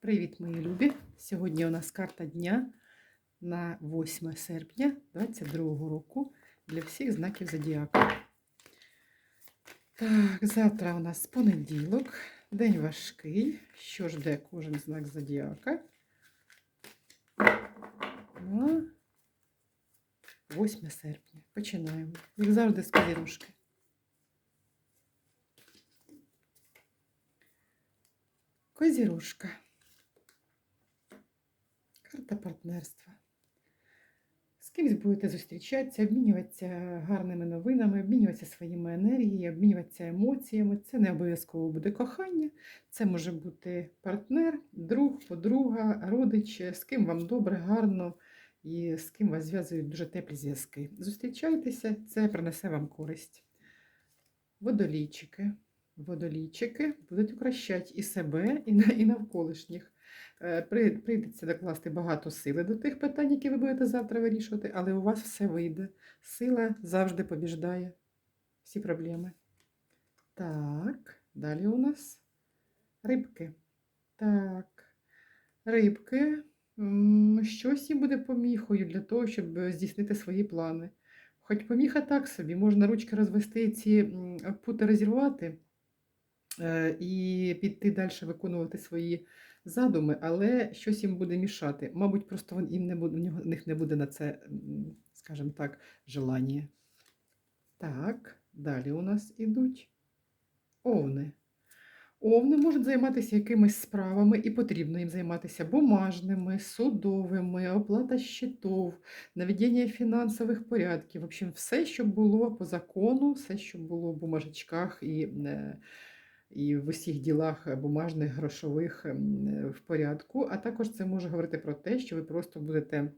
Привіт, мої любі! Сьогодні у нас карта дня на 8 серпня 2022 року для всіх знаків зодіаку. Так, завтра у нас понеділок, день важкий. Що жде кожен знак зодіака? На 8 серпня. Починаємо. Як завжди, з козірушки. Козірушка. Карта партнерства. З кимось будете зустрічатися, обмінюватися гарними новинами, обмінюватися своїми енергіями, обмінюватися емоціями. Це не обов'язково буде кохання, це може бути партнер, друг, подруга, родич, з ким вам добре, гарно і з ким вас зв'язують дуже теплі зв'язки. Зустрічайтеся, це принесе вам користь. Водолійчики. Водолійчики будуть укращати і себе, і навколишніх. Е, при- Прийдеться докласти багато сили до тих питань, які ви будете завтра вирішувати, але у вас все вийде. Сила завжди побіждає всі проблеми. Так, далі у нас рибки. Так, рибки. Щось їм буде поміхою для того, щоб здійснити свої плани. Хоч поміха так собі, можна ручки розвести і ці пути розірвати і піти далі виконувати свої задуми, але щось їм буде мішати. Мабуть, просто їм не буде, в них не буде на це, скажімо так, желання. Так, далі у нас ідуть овни. Овни можуть займатися якимись справами, і потрібно їм займатися бумажними, судовими, оплата щитов, наведення фінансових порядків. В общем, все, що було по закону, все, що було в бумажечках і, е, і в усіх ділах е, бумажних, грошових ем, е, в порядку. А також це може говорити про те, що ви просто будете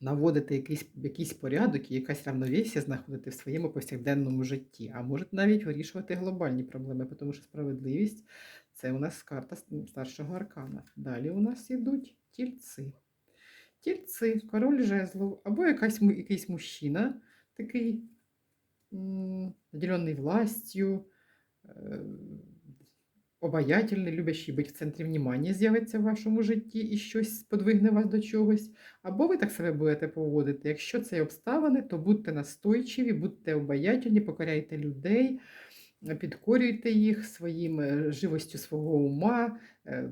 наводити якийсь, якийсь порядок і якась равновесія знаходити в своєму повсякденному житті, а можете навіть вирішувати глобальні проблеми, тому що справедливість це у нас карта старшого аркана. Далі у нас ідуть тільці. Тільці, король жезлов, або якась, якийсь мужчина, такий наділений властю, обаятельний, любящий бути в центрі внимання, з'явиться в вашому житті і щось сподвигне вас до чогось. Або ви так себе будете поводити. Якщо це обставини, то будьте настойчиві, будьте обаятельні, покоряйте людей, е, підкорюйте їх своїм е, живостю свого ума, е,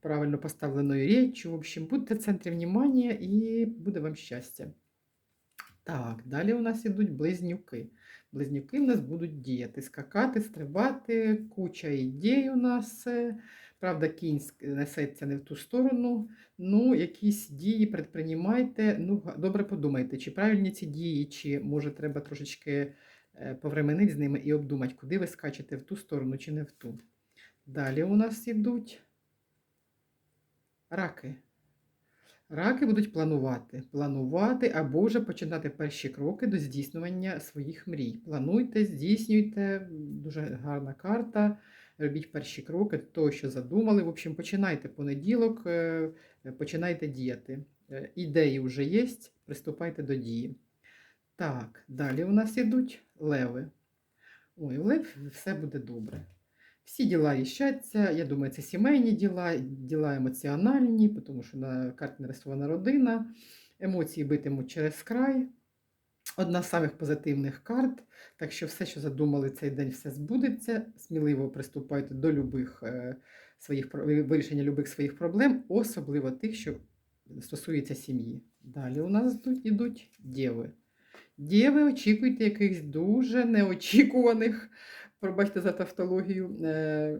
правильно поставленою річчю. В общем, будьте в центрі внимання і буде вам щастя. Так, далі у нас ідуть близнюки. Близнюки в нас будуть діяти, скакати, стрибати, куча ідей у нас. е, Правда, кінь несеться не в ту сторону. Ну, якісь дії предпринімайте. Ну, добре подумайте, чи правильні ці дії, чи може треба трошечки е, повременити з ними і обдумати, куди ви скачете в ту сторону чи не в ту. Далі у нас ідуть раки. Раки будуть планувати, планувати або вже починати перші кроки до здійснювання своїх мрій. Плануйте, здійснюйте, дуже гарна карта. Робіть перші кроки того, що задумали. В общем, починайте понеділок, е, починайте діяти. Е, Ідеї вже є, приступайте до дії. Так, далі у нас ідуть леви. Ой, лев все буде добре. Всі діла рішаться, я думаю, це сімейні діла, діла емоціональні, тому що на карті нарисована родина, емоції битимуть через край. Одна з самих позитивних карт, так що все, що задумали цей день, все збудеться. Сміливо приступайте до любих своїх вирішення любих своїх проблем, особливо тих, що стосуються сім'ї. Далі у нас тут йдуть, дєви. Дєви, очікуйте якихось дуже неочікуваних, пробачте за тавтологію, е,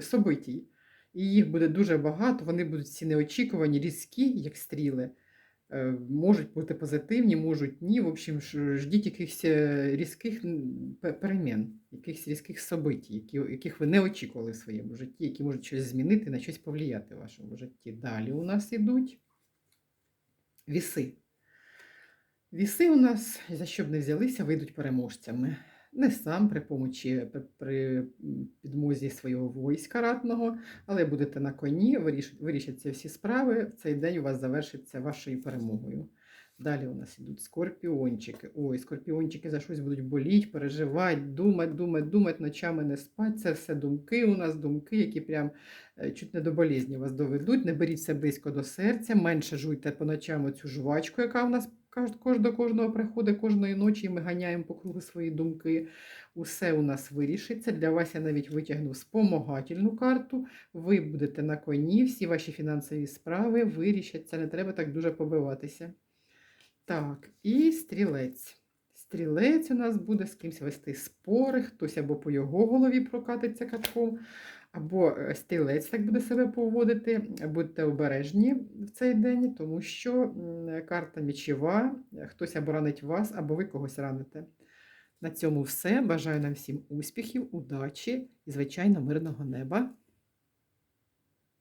собитій. І їх буде дуже багато, вони будуть всі неочікувані, різкі, як стріли. Е, Можуть бути позитивні, можуть ні. В общем, ждіть якихось е, різких перемін, якихось різких событій, які, яких ви не очікували в своєму житті, які можуть щось змінити, на щось повлияти в вашому житті. Далі у нас ідуть віси. Віси у нас, за що б не взялися, вийдуть переможцями. Не сам при помочі, при, підмозі свого війська ратного, але будете на коні, виріш, вирішаться всі справи. В цей день у вас завершиться вашою перемогою. Далі у нас ідуть скорпіончики. Ой, скорпіончики за щось будуть боліть, переживати, думати, думати, думати, ночами не спати. Це все думки у нас, думки, які прям е, чуть не до болізні вас доведуть. Не беріть це близько до серця, менше жуйте по ночам цю жувачку, яка у нас до кожного приходить кожної ночі, і ми ганяємо по кругу свої думки. Усе у нас вирішиться. Для вас я навіть витягну спомагательну карту. Ви будете на коні, всі ваші фінансові справи вирішаться, не треба так дуже побиватися. Так, і стрілець. Стрілець у нас буде з кимось вести спори, хтось або по його голові прокатиться катком, або е, стрілець так буде себе поводити. Будьте обережні в цей день, тому що карта мічова, хтось або ранить вас, або ви когось раните. На цьому все. Бажаю нам всім успіхів, удачі і, звичайно, мирного неба.